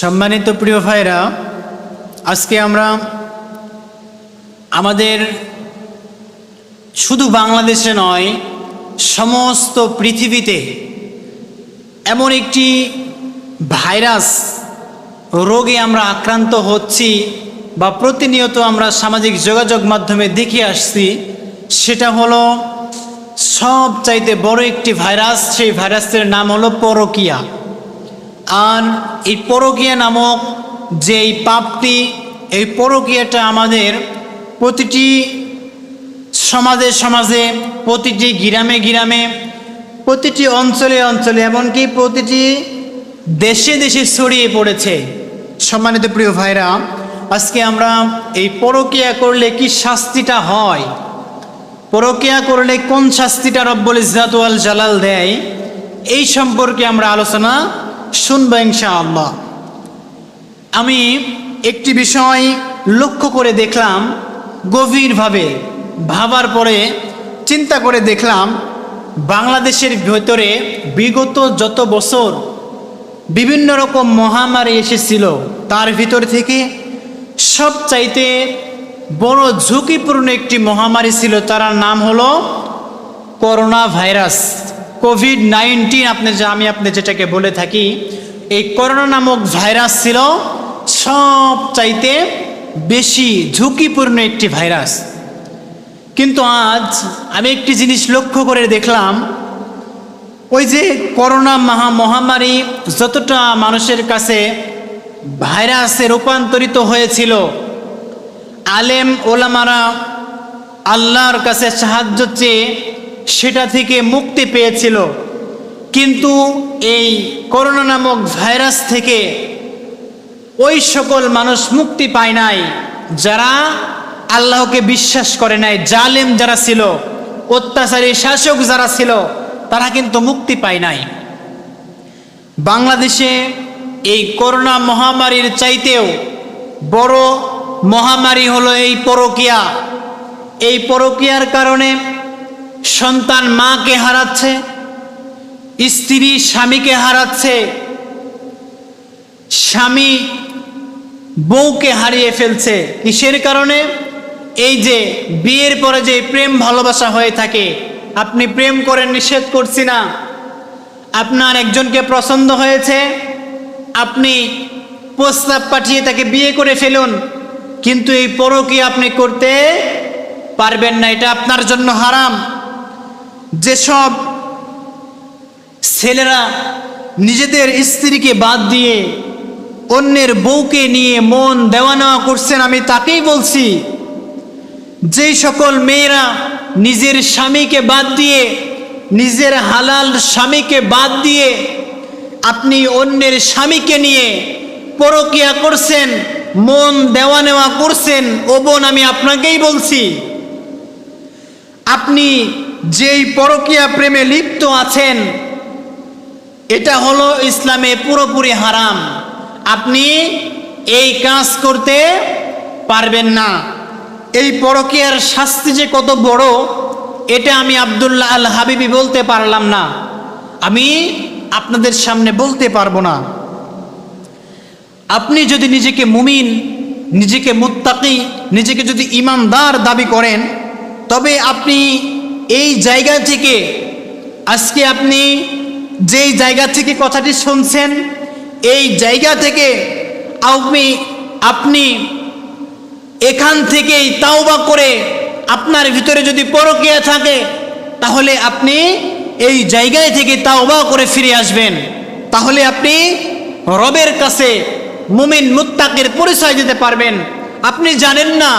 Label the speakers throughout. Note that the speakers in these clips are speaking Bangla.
Speaker 1: সম্মানিত প্রিয় ভাইরা, আজকে আমরা আমাদের শুধু বাংলাদেশে নয়, সমস্ত পৃথিবীতে এমন একটি ভাইরাস রোগে আমরা আক্রান্ত হচ্ছি বা প্রতিনিয়ত আমরা সামাজিক যোগাযোগ মাধ্যমে দেখে আসছি, সেটা হলো সব চাইতে বড় একটি ভাইরাস, সেই ভাইরাসের নাম হলো পরকিয়া। আর এই পরকীয়া নামক যে এই পাপটি, এই পরকীয়াটা আমাদের প্রতিটি সমাজে সমাজে, প্রতিটি গ্রামে গ্রামে, প্রতিটি অঞ্চলে অঞ্চলে, এমনকি প্রতিটি দেশে দেশে ছড়িয়ে পড়েছে। সম্মানিত প্রিয় ভাইরা, আজকে আমরা এই পরকীয়া করলে কি শাস্তিটা হয়? পরকীয়া করলে কোন শাস্তিটা রব্বুল ইজাতুয়াল জালাল দেয়? এই সম্পর্কে আমরা আলোচনা শুনব ইনশাআল্লাহ। আমি একটি বিষয় লক্ষ্য করে দেখলাম, গভীরভাবে ভাবার পরে চিন্তা করে দেখলাম, বাংলাদেশের ভেতরে বিগত যত বছর বিভিন্ন রকম মহামারী এসেছিল, তার ভিতর থেকে সবচাইতে বড় ঝুঁকিপূর্ণ একটি মহামারী ছিল, তার নাম হলো করোনা ভাইরাস কোভিড নাইন্টিন আপনি যে আমি আপনি যেটাকে বলে থাকি, এই করোনা নামক ভাইরাস ছিল সব চাইতে বেশি ঝুঁকিপূর্ণ একটি ভাইরাস। কিন্তু আজ আমি একটি জিনিস লক্ষ্য করে দেখলাম, ওই যে করোনা মহা মহামারী যতটা মানুষের কাছে ভাইরাসে রূপান্তরিত হয়েছিল, আলেম ওলামারা আল্লাহর কাছে সাহায্য চেয়ে সেটা থেকে মুক্তি পেয়েছিল। কিন্তু এই করোনা নামক ভাইরাস থেকে ওই সকল মানুষ মুক্তি পায় নাই, যারা আল্লাহকে বিশ্বাস করে নাই, জালেম যারা ছিল, অত্যাচারী শাসক যারা ছিল, তারা কিন্তু মুক্তি পায় নাই। বাংলাদেশে এই করোনা মহামারীর চাইতেও বড় মহামারী হলো এই পরকিয়া। এই পরকিয়ার কারণে সন্তান মাকে হারাচ্ছে, স্ত্রী স্বামীকে হারাচ্ছে, স্বামী বউকে হারিয়ে ফেলছে। কিসের কারণে? এই যে বিয়ের পরে যে প্রেম ভালোবাসা হয়ে থাকে, আপনি প্রেম করে নিষেধ করছি না। আপনার একজনকে পছন্দ হয়েছে, আপনি প্রস্তাব পাঠিয়ে তাকে বিয়ে করে ফেলুন, কিন্তু এই পরকি আপনি করতে পারবেন না, এটা আপনার জন্য হারাম। যেসব ছেলেরা নিজেদের স্ত্রীকে বাদ দিয়ে অন্যের বউকে নিয়ে মন দেওয়া নেওয়া করছেন, আমি তাকেই বলছি, যেই সকল মেয়েরা নিজের স্বামীকে বাদ দিয়ে, নিজের হালাল স্বামীকে বাদ দিয়ে আপনি অন্যের স্বামীকে নিয়ে পরকিয়া করছেন, মন দেওয়া নেওয়া করছেন, ও বোন আমি আপনাকেই বলছি, আপনি যেই পরকিয়া প্রেমে লিপ্ত আছেন, এটা হলো ইসলামে পুরোপুরি হারাম। আপনি এই কাজ করতে পারবেন না। এই পরকিয়ার শাস্তি যে কত বড়, এটা আমি আবদুল্লাহ আল হাবিবি বলতে পারলাম না। আমি আপনাদের সামনে বলতে পারব না। আপনি যদি নিজেকে মুমিন, নিজেকে মুত্তাকি, নিজেকে যদি ইমানদার দাবি করেন, তবে আপনি এই জায়গা থেকে আজকে আপনি যেই জায়গা থেকে কথাটি শুনছেন, এই জায়গা থেকে আপনি আপনি এখান থেকেই তাওবা করে আপনার ভিতরে যদি পরকিয়া থাকে, তাহলে আপনি এই জায়গায় থেকে তাওবা করে ফিরে আসবেন। তাহলে আপনি রবের কাছে মুমিন মুত্তাকের পরিচয় দিতে পারবেন। আপনি জানেন না,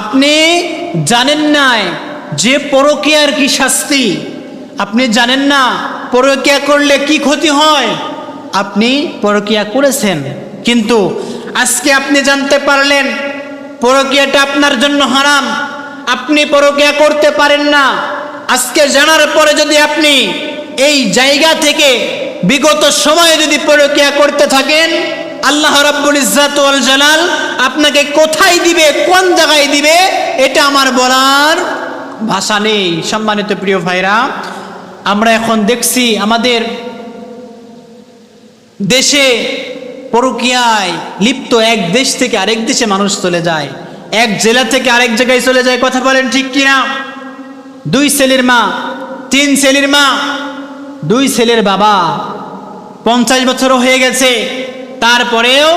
Speaker 1: আপনি জানেন না যে পরকিয়ার কি শাস্তি? আপনি জানেন না, পরকিয়া করলে কি ক্ষতি হয়? আপনি পরকিয়া করেছেন। কিন্তু আজকে আপনি জানতে পারলেন, পরকিয়াটা আপনার জন্য হারাম। আপনি পরকিয়া করতে পারেন না। আজকে জানার পরে যদি আপনি এই জায়গা থেকে বিগত সময়ে যদি পরকিয়া করতে থাকেন, আল্লাহ রাব্বুল ইজ্জাত ওয়াল জালাল আপনাকে কোথায় দিবে, কোন জায়গায় দিবে, এটা আমার বলার ভাষা নেই। সম্মানিত প্রিয় ভাইরা, আমরা এখন দেখছি আমাদের দেশে পরকিয়ায় লিপ্ত এক দেশ থেকে আরেক দেশে মানুষ চলে যায়। এক জেলা থেকে আরেক জায়গায় চলে যায়, কথা বলেন ঠিক কিনা? দুই ছেলের মা, তিন ছেলের মা, দুই ছেলের বাবা। পঞ্চাশ বছরও হয়ে গেছে, তারপরেও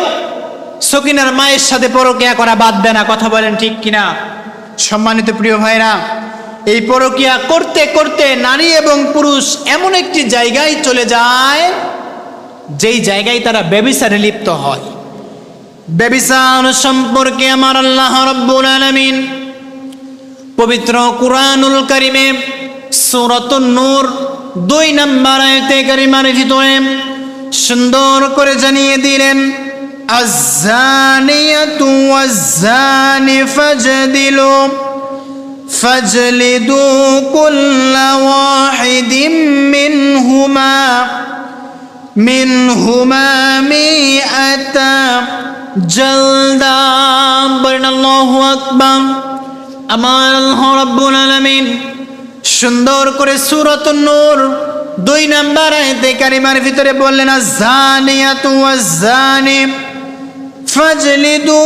Speaker 1: সকিনার মায়ের সাথে পরকিয়া করা বাদ দেয় না, কথা বলেন ঠিক কিনা? সম্মানিত প্রিয় ভাইরা এই পরকিয়া করতে করতে নারী এবং পুরুষ এমন একটি জায়গায় চলে যায়, যেই জায়গায় তারা ব্যবিচারে লিপ্ত হয়। ব্যবিচার সম্পর্কে আমার আল্লাহ রব্বুল আলামিন পবিত্র কুরআনুল করিমে সুরত নূর দুই নম্বর আয়াতে কারিমার ভিতরে সুন্দর করে জানিয়ে দিলেন, আজ্জানিয়াতু ওয়াজ্জানি ফাজদিলু। فاجلدوا كل واحد منهما منهما مئة جلدا بين الله أكبر আমার আল্লাহ রাব্বুল আলামিন সুন্দর করে সূরাত নূর দুই নাম্বার আয়াতে কারিমার ভিতরে বললেন আযানিয়াতু ওয়াজ্জানি ফাজলিদু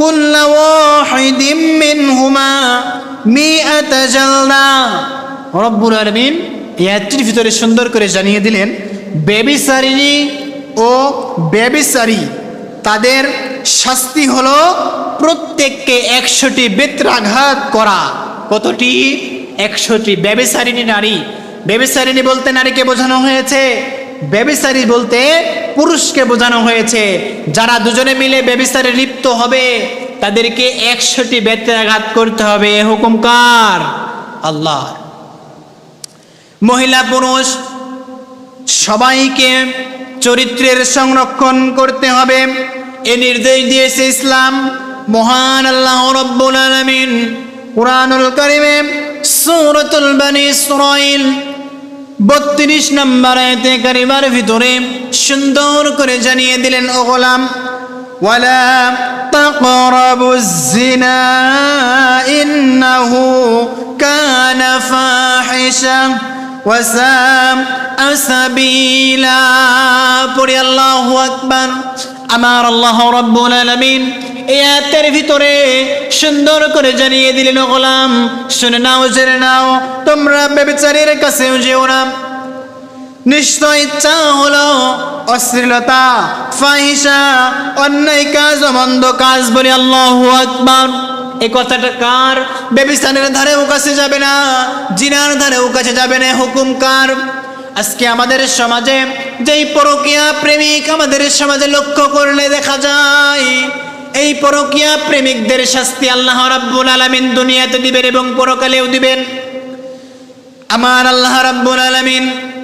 Speaker 1: কুল্লা ওয়াহিদিম মিনহুমা মিআতা ভিতরে সুন্দর করে জানিয়ে দিলেন বেবিচারিণী ও বেবিচারী তাদের শাস্তি হলো প্রত্যেককে একশোটি বেত্রাঘাত করা। কতটি? একশোটি। ব্যবিচারিণী নারী। ব্যবিচারিণী বলতে নারীকে বোঝানো হয়েছে ব্যবিচারী বলতে পুরুষকে বোঝানো হয়েছে। যারা দুজনে মিলে ব্যবিচারে লিপ্ত হবে তাদেরকে একশোটি বেত্রাঘাত করতে হবে। হুকুম কার? আল্লাহ মহিলা, পুরুষ, সবাইকে চরিত্রের সংরক্ষণ করতে হবে। এ নির্দেশ দিয়েছে ইসলাম। মহান আল্লাহ রব্বুল আলামিন কুরআনুল কারিমে সূরাতুল বনি ইসরাইল বত্রিশ নম্বর আয়াতে কারিমার ভিতরে সুন্দর করে জানিয়ে দিলেন, ও গোলাম ওয়ালা تقربوا الزنا إنه كان فاحشة وساء سبيلا পড়ি আল্লাহু আকবার আমার আল্লাহ রব্বুল আলামিন এই আয়াতের ভিতরে সুন্দর করে জানিয়ে দিলেন ও গোলাম শুনে নাও জেনে নাও তোমরা বেবিচারীর কাছেও যেও না নিশ্চয় ইচ্ছা হলো অশ্লীলতা ফাহিসা অন্যায় কাজ ও মন্দ কাজ বলে আল্লাহ আকবার। এই কথাটা কার? বেবিস্তানের ধারেও কাছে যাবে না, জিনার ধারেও কাছে যাবে না হুকুম কার? আজকে আমাদের সমাজে যেই পরকিয়া প্রেমিক আমাদের সমাজে লক্ষ্য করলে দেখা যায়, এই পরকিয়া প্রেমিকদের শাস্তি আল্লাহ রাব্বুল আলামিন দুনিয়াতে দিবেন এবং পরকালেও দিবেন। আমার আল্লাহ রাব্বুল আলামিন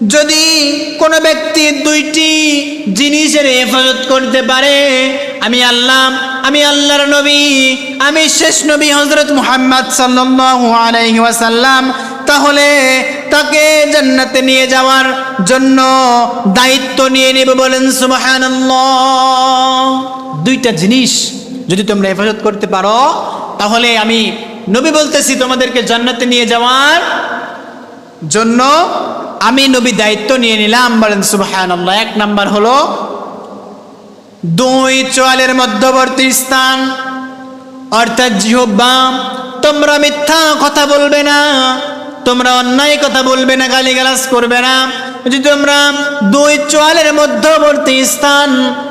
Speaker 1: যদি কোনো ব্যক্তি দুইটি জিনিসের হেফাজত করতে পারে, আমি আল্লাহ, আমি আল্লাহর নবী, আমি শেষ নবী হজরত মুহাম্মদ ওয়াসাল্লাম, তাহলে তাকে জান্নাতে নিয়ে যাওয়ার জন্য দায়িত্ব নিয়ে নেবে বলেন সুবহানাল্লাহ। দুইটা জিনিস যদি তোমরা হেফাজত করতে পারো, তাহলে আমি নবী বলতেছি তোমাদেরকে জান্নাতে নিয়ে যাওয়ার জন্য আমি নবী দায়িত্ব নিয়ে নিলাম, বলেন সুবাহান এক নাম্বার হলো, দুই চোয়ালের মধ্যবর্তী স্থান, অর্থাৎ জিহব্বা তোমরা মিথ্যা কথা বলবে না। তোমরা অন্যায় কথা বলবে না, গালিগালাজ করবে না। যদি তোমরা দুই চোয়ালের মধ্যবর্তী স্থান,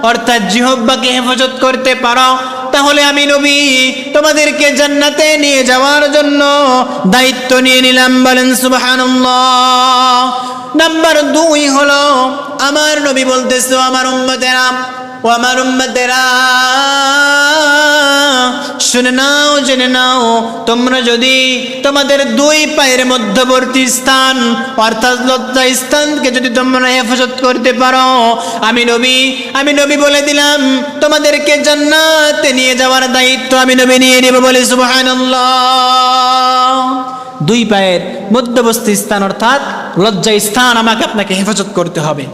Speaker 1: অর্থাৎ জিহব্বাকে হেফাজত করতে পারো, তাহলে আমি নবী তোমাদেরকে জান্নাতে নিয়ে যাওয়ার জন্য দায়িত্ব নিয়ে নিলাম, বলেন নাম্বার দুই হলো, আমার নবী বলতেছো আমার উম্মতেরা, ও আমার উম্মতেরা। শুনে নাও, জেনে নাও, তোমরা যদি তোমাদের দুই পায়ের মধ্যবর্তী স্থান, অর্থাৎ লজ্জা স্থানকে যদি তোমরা হেফাজত করতে পারো, আমি নবী আমি নবী বলে দিলাম, তোমাদেরকে জান্নাতে নিয়ে যাওয়ার দায়িত্ব আমি নবী নিয়ে নেব বলে সুবহানাল্লাহ। দুই পায়ের মধ্যবর্তী স্থান, অর্থাৎ লজ্জা স্থান আমাকে আপনাকে হেফাজত করতে হবে।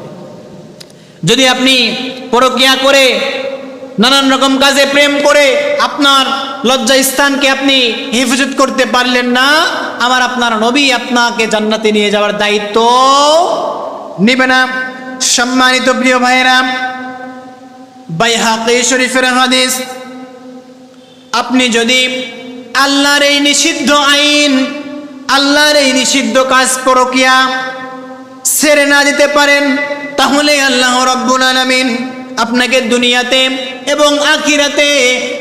Speaker 1: যদি আপনি পরকিয়া করে নানান রকম কাজে প্রেম করে আপনার লজ্জা স্থানকে আপনি হেফাজত করতে পারলেন না। আমার আপনার নবী আপনাকে জান্নাতে নিয়ে যাওয়ার দায়িত্ব নেবে না। সম্মানিত প্রিয় ভাইয়েরা, বাইহাকি শরীফের হাদিস, আপনি যদি আল্লাহর এই নিষিদ্ধ আইন, আল্লাহর এই নিষিদ্ধ কাজ পরকিয়া সেরে না দিতে পারেন, তাহলে আল্লাহ রব্বুল আলামিন আপনাকে দুনিয়াতে এবং আখিরাতে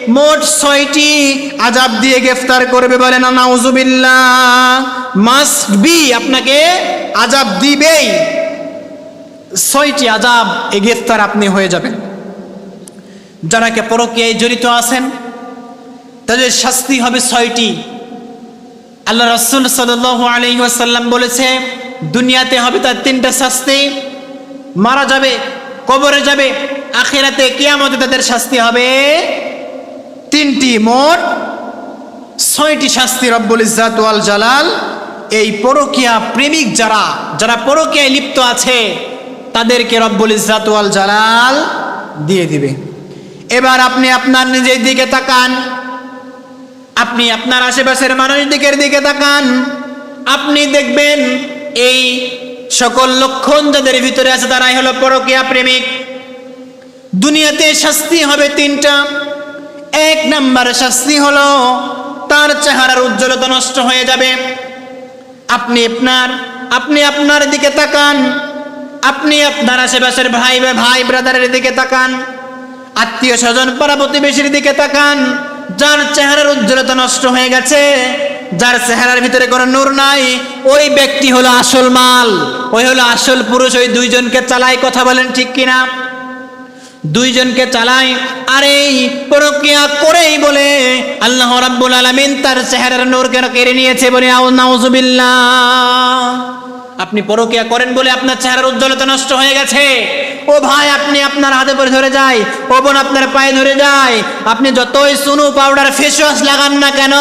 Speaker 1: মোট ছয়টি আজাব দিয়ে গ্রেফতার করবে বলেন নাউজুবিল্লাহ। মাস্ট বি আপনাকে আজাব দিবেই। ছয়টি আজাব এ গ্রেফতার আপনি হয়ে যাবেন। যারা কে পরকীয়ায় জড়িত আছেন, তাদের শাস্তি হবে ছয়টি। আল্লাহ রসুল সাল আলী বলেছে, দুনিয়াতে হবে তার তিনটা শাস্তি। মারা যাবে, কবরে যাবে আখেরাতে কিয়ামতে তাদের শাস্তি হবে তিনটি মোট ছয়টি শাস্তি রব্বুল ইজাত ওয়াল জালাল। এই পরকিয়া প্রেমিক যারা যারা পরকিয়ায় লিপ্ত আছে, তাদেরকে রব্বুল ইজাত ওয়াল জালাল দিয়ে দিবে। এবার আপনি আপনার নিজের দিকে তাকান। আপনি আপনার আশেপাশের মানুষের দিকের দিকে তাকান। আপনি দেখবেন এই সকল লক্ষণ যাদের ভিতরে আছে তারাই হলো পরকিয়া প্রেমিক। দুনিয়াতে শাস্তি হবে তিনটা। এক নাম্বার শাস্তি হলো, তার চেহারার উজ্জ্বলতা নষ্ট হয়ে যাবে। আপনি আপনার আপনি আপনার দিকে তাকান। আপনি আপনার আশেপাশের ভাই বা ভাই ব্রাদারের দিকে তাকান। আত্মীয় স্বজন পাড়া প্রতিবেশীর দিকে তাকান। যার চেহারার উজ্জ্বলতা নষ্ট হয়ে গেছে, যার চেহারার ভিতরে কোনো নূর নাই, ওই ব্যক্তি হলো আসল মাল। ওই হলো আসল পুরুষ, ওই দুইজনকে চালায় কথা বলেন ঠিক কিনা? দুইজনকে চালায় আর এই প্রক্রিয়া করেই বলে আল্লাহ রাব্বুল আলামিন তার চেহারার নূর কেন কেড়ে নিয়েছে বলে নাউজুবিল্লাহ আপনি পরকিয়া করেন বলে আপনার চেহারার উজ্জ্বলতা নষ্ট হয়ে গেছে। ও ভাই, আপনি আপনার হাতে পরে ধরে যায় ও বোন আপনার পায়ে ধরে যায় আপনি যতই সুনু পাউডার ফেস ওয়াশ লাগান না কেন,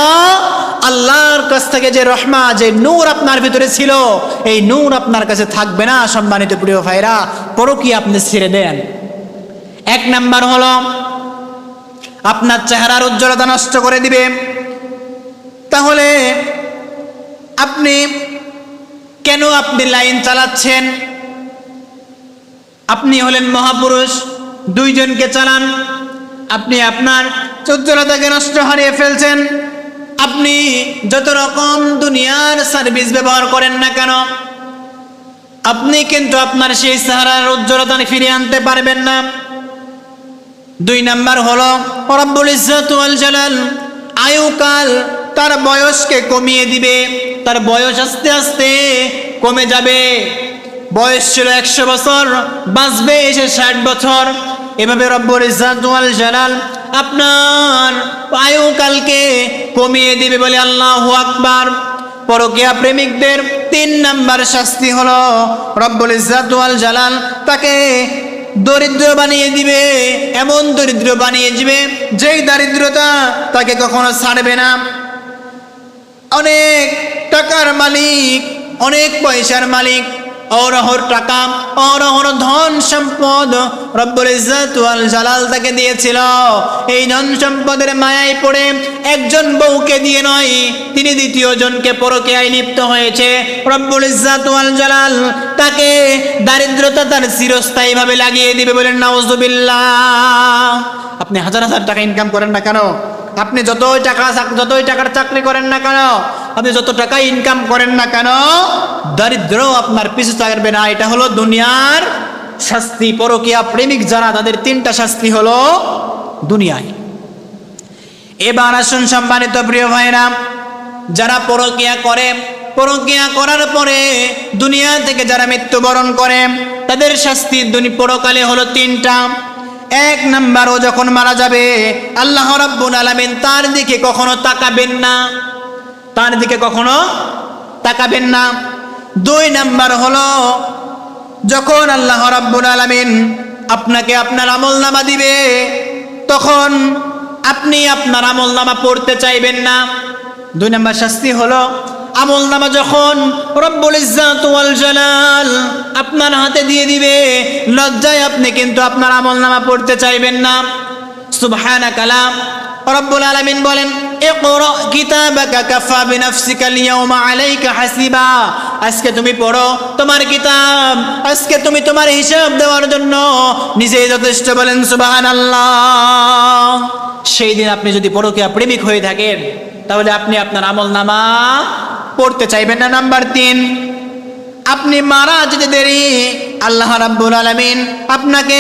Speaker 1: আল্লাহর কাছ থেকে যে রহমা, যে নূর আপনার ভিতরে ছিল, এই নূর আপনার কাছে থাকবে না, সম্মানিত প্রিয় ভাইরা। পরকিয়া আপনি ছেড়ে দেন। এক নাম্বার হলো, আপনার চেহারার উজ্জ্বলতা নষ্ট করে দিবে। তাহলে আপনি কেন আপনি লাইন চালাচ্ছেন? আপনি হলেন মহাপুরুষ, দুইজনকে চালান। আপনি আপনার উজ্জ্বলতাকে নষ্ট হারিয়ে ফেলছেন। আপনি যত রকম দুনিয়ার সার্ভিস ব্যবহার করেন না কেন, আপনি কিন্তু আপনার সেই সাহারার উজ্জ্বলতা ফিরিয়ে আনতে পারবেন না। দুই নাম্বার হলো, রব্বুল ইজ্জত ওয়াল জালাল আয়ুকাল তার বয়সকে কমিয়ে দিবে, তার বয়স আস্তে আস্তে কমে যাবে। বয়স ছিল একশো বছর, বাঁচবে এসে ষাট বছর। এভাবে রব্বুল ইজ্জত ওয়াল জালাল আপনার আয়ুকালকে কমিয়ে দিবে বলে আল্লাহু আকবার। পরকিয়া প্রেমিকদের তিন নাম্বার শাস্তি হলো, রব্বুল ইজ্জত ওয়াল জালাল তাকে দরিদ্র বানিয়ে দিবে, এমন দরিদ্র বানিয়ে দিবে, যেই দারিদ্রতা তাকে কখনো ছাড়বে না। অনেক টাকার মালিক, অনেক পয়সার মালিক অরহর টাকা অরহর ধন সম্পদ রব্বুল ইজ্জত ওয়াল জালাল তাকে দিয়েছিল। এই ধন সম্পদের মায়ায় পড়ে একজন বউকে দিয়ে নয়, তিনি দ্বিতীয় জনকে পরকে লিপ্ত হয়েছে। রব্বুল ইজ্জত ওয়াল জালাল তাকে দারিদ্রতা তার চিরস্থায়ীভাবে লাগিয়ে দিবে বলেন নাউজুবিল্লাহ। আপনি হাজার হাজার টাকা ইনকাম করেন না কেন? আপনি যতই টাকা যতই টাকার চাকরি করেন না কেন? আপনি যত টাকা ইনকাম করেন না কেন দারিদ্র আপনার পিছু থাকবে না। এটা হলো দুনিয়ার শাস্তি। পরকিয়া প্রেমিক যারা, তাদের তিনটা শাস্তি হলো দুনিয়ায়। এবার আসুন সম্মানিত প্রিয় ভাইরা যারা পরকিয়া করে, পরকিয়া করার পরে দুনিয়া থেকে যারা মৃত্যুবরণ করে, তাদের শাস্তি পরকালে হলো তিনটা। এক নাম্বার ও যখন মারা যাবে, আল্লাহ রাব্বুল আলামিন তার দিকে কখনো তাকাবেন না। তার দিকে কখনো তাকাবেন না। দুই নাম্বার হলো, যখন আল্লাহ রাব্বুল আলামিন আপনাকে আপনার আমল নামা দিবে, তখন আপনি আপনার আমল নামা পড়তে চাইবেন না। দুই নম্বর শাস্তি হলো আমল নামা যখন রব্বুল ইজ্জাত ওয়াল জালাল আপনার হাতে দিয়ে দিবে, লজ্জায় আপনি কিন্তু আপনার আমল নামা পড়তে চাইবেন না। সুবহানা কালাম রব্বুল আলামিন বলেন ইকরা কিতাবাকা কাফা বিনাফসিকা আল-ইয়াওমা আলাইকা হাসিবা। আজকে তুমি পড়ো তোমার কিতাব। আজকে তুমি তোমার হিসাব দেওয়ার জন্য নিজেই যথেষ্ট বলেন সুবহানাল্লাহ। সেই দিন আপনি যদি পরকীয়া প্রেমিক হয়ে থাকেন, তাহলে আপনি আপনার আমল নামা পড়তে চাইবেন না। নাম্বার তিন, আপনি মারা যেতে দেরি। আল্লাহ রাব্বুল আলামিন আপনাকে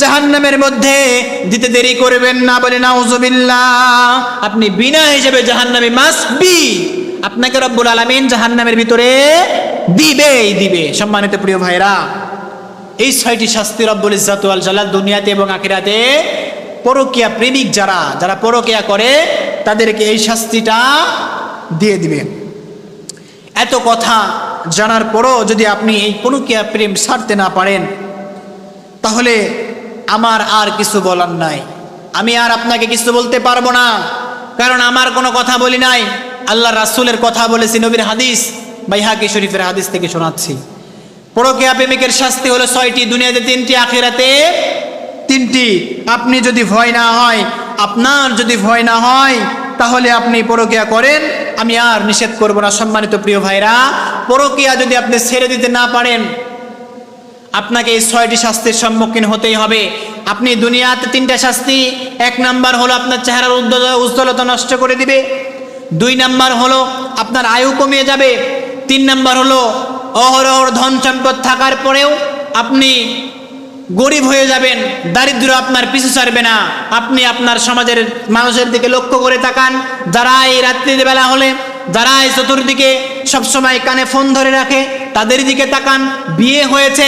Speaker 1: জাহান্নামের মধ্যে দিতে দেরি করবেন না বলে নাউজুবিল্লাহ। আপনি বিনা হিসেবে জাহান্নামে মাস্ট বি আপনাকে রব্বুল আলামিন জাহান্নামের ভিতরে দিবেই, দিবে। সম্মানিত প্রিয় ভাইরা, এই ছয়টি শাস্তি রব্বুল ইজ্জাতু আল জালাল দুনিয়াতে এবং আখিরাতে পরকিয়া প্রেমিক যারা যারা পরকিয়া করে, তাদেরকে এই শাস্তিটা দিয়ে দিবে। এত কথা জানার পরও যদি আপনি এই পরকিয়া প্রেম সারতে না পারেন, তাহলে আমার আর কিছু বলার নাই। আমি আর আপনাকে কিছু বলতে পারব না, কারণ আমার কোনো কথা বলি নাই। আল্লাহ রাসূলের কথা বলেছি, নবীর হাদিস, বাইহাকি শরীফের হাদিস থেকে শোনাচ্ছি। পরকিয়া প্রেমিকের শাস্তি হলো ছয়টি, দুনিয়াতে তিনটি, আখিরাতে তিনটি। আপনি যদি ভয় না হয়, আপনার যদি ভয় না হয় তাহলে আপনি পরকিয়া করেন, আমি আর নিষেধ করব না, সম্মানিত প্রিয় ভাইরা। পরকিয়া যদি আপনি ছেড়ে দিতে না পারেন, আপনাকে এই ছয়টি শাস্তির সম্মুখীন হতেই হবে। আপনি দুনিয়াতে তিনটা শাস্তি, এক নাম্বার হলো আপনার চেহারার উজ্জ্বল- উজ্জ্বলতা নষ্ট করে দিবে, দুই নাম্বার হলো আপনার আয়ু কমিয়ে যাবে, তিন নাম্বার হলো অহরহর ধন সম্পদ থাকার পরেও আপনি গরিব হয়ে যাবেন, দারিদ্র আপনার পিছু ছাড়বে না। আপনি আপনার সমাজের মানুষের দিকে লক্ষ্য করে তাকান। যারা এই রাত্রির বেলা হলে যারা এই চতুর্দিকে সবসময় কানে ফোন ধরে রাখে, তাদের দিকে তাকান। বিয়ে হয়েছে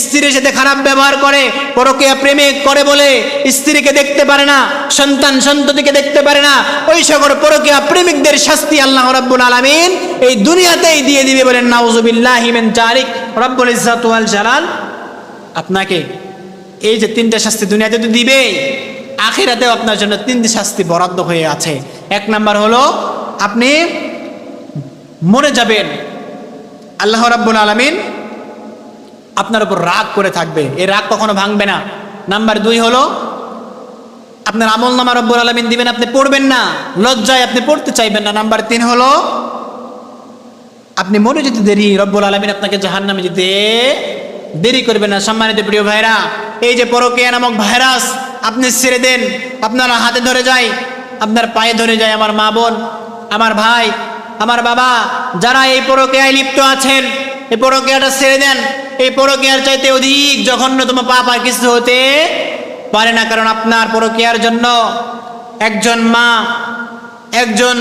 Speaker 1: স্ত্রীর সাথে খারাপ ব্যবহার করে, পরকীয়া প্রেমে করে বলে স্ত্রীকে দেখতে পারে না, সন্তান সন্ততিকে দেখতে পারে না। ওই সকল পরকীয়া প্রেমিকদের শাস্তি আল্লাহ রাব্বুল আলামিন এই দুনিয়াতেই দিয়ে দিবে বলেন, নাউজুবিল্লাহি মিন জালিক রব্বুল ইজ্জাতু জালাল আপনাকে এই যে তিনটা শাস্তি দুনিয়াতে তো দিবেই, আখিরাতেও আপনার জন্য তিনটি শাস্তি বরাদ্দ হয়ে আছে। এক নাম্বার হলো, আপনি মরে যাবেন। আল্লাহ রাব্বুল আলামিন আপনার উপর রাগ করে থাকবে। এই রাগ কখনো ভাঙবে না। নাম্বার দুই হলো, আপনার আমল নামা রব্বুল আলামিন দিবেন আপনি পড়বেন না, লজ্জায় আপনি পড়তে চাইবেন না। নাম্বার তিন হলো, আপনি মরে যেতে দেরি, রব্বুল আলমিন আপনাকে জাহান্নামে যেতে দেরি করবেন না, সম্মানিত প্রিয় ভাইরা। এই যে পরকিয়া নামক ভাইরাস, আপনি ছেড়ে দেন, আপনার হাতে ধরে যায়, আপনার পায়ে ধরে যায় আমার মা বোন, আমার ভাই, আমার বাবা, যারা এই পরকিয়ায় লিপ্ত আছেন, এই পরকিয়াটা ছেড়ে দেন। এই পরকিয়ার চাইতে অধিক জঘন্যতম পাপ আর কিছু হতে পারে না, কারণ আপনার পরকিয়ার জন্য একজন মা, একজন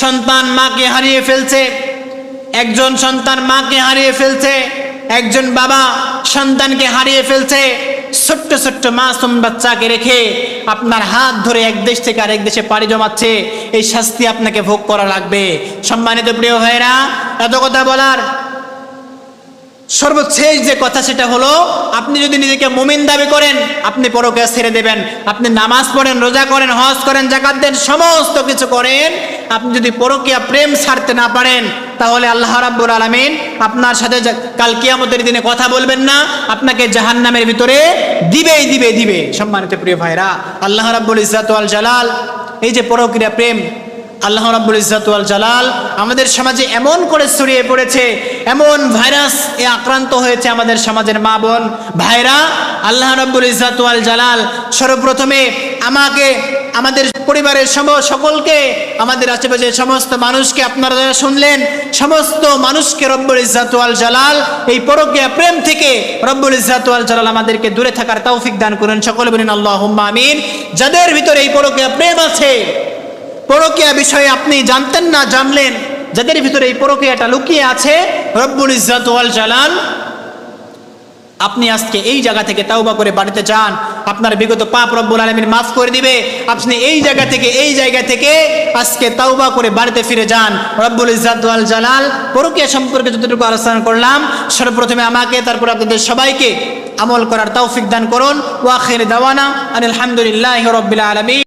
Speaker 1: সন্তান মাকে হারিয়ে ফেলছে, একজন সন্তান মাকে হারিয়ে ফেলছে একজন বাবা সন্তানকে হারিয়ে ফেলছে। ছোট্ট ছোট্ট মাসুম বাচ্চাকে রেখে আপনার হাত ধরে এক দেশ থেকে আরেক দেশে পাড়ি জমাচ্ছে। এই শাস্তি আপনাকে ভোগ করা লাগবে। সম্মানিত প্রিয় ভাইরা এত কথা বলার সর্বশেষ যে কথা সেটা হলো, আপনি যদি নিজেকে মুমিন দাবি করেন, আপনি পরকে ছেড়ে দেবেন। আপনি নামাজ পড়েন, রোজা করেন, হজ করেন জাকাত দেন, সমস্ত কিছু করেন। আপনি যদি পরকিয়া প্রেম ছাড়তে না পারেন তাহলে আল্লাহ রাব্বুল আলমিন আপনার সাথে কাল কিয়ামতের দিনে কথা বলবেন না, আপনাকে জাহান নামের ভিতরে দিবেই দিবে দিবে। সম্মানিত প্রিয় ভাইরা, আল্লাহ রাব্বুল ইজ্জাত আল জালাল, এই যে পরক্রিয়া প্রেম আল্লাহ রাব্বুল ইজ্জাতুল জালাল আমাদের সমাজে এমন করে ছড়িয়ে পড়েছে, এমন ভাইরাস এ আক্রান্ত হয়েছে আমাদের সমাজের মা বোন, ভাইরা, আল্লাহ রাব্বুল ইজ্জাতুল জালাল সর্বপ্রথমে আমাকে, আমাদের পরিবারের সম, সকলকে, আমাদের আশেপাশে সমস্ত মানুষকে আপনারা যারা শুনলেন, সমস্ত মানুষকে রব্বুল ইজ্জাতুল জালাল, এই পরকীয়া প্রেম থেকে রব্বুল ইজ্জাতুল জালাল আমাদেরকে দূরে থাকার তৌফিক দান করুন। সকলে বলেন, আল্লাহুম্মা আমিন। যাদের ভিতরে এই পরকীয়া প্রেম আছে পরকীয়া বিষয়ে আপনি জানতেন না, জানলেন। যাদের ভিতরে এই পরকীয়াটা লুকিয়ে আছে, রব্বুল ইজ্জাত ওয়াল জালাল, আপনি আজকে এই জায়গা থেকে তাওবা করে বাড়িতে যান। আপনার বিগত পাপ রব্বুল আলমিন মাফ করে দিবে। আপনি এই জায়গা থেকে, এই জায়গা থেকে আজকে তাওবা করে বাড়িতে ফিরে যান। রব্বুল ওয়াল জালাল, পরকীয়া সম্পর্কে যতটুকু আলোচনা করলাম, সর্বপ্রথমে আমাকে, তারপর আপনাদের সবাইকে আমল করার তৌফিক দান করুন। ওয়াখির দাওয়ানা, আনিল হামদুলিল্লাহ রব্বিল আলমী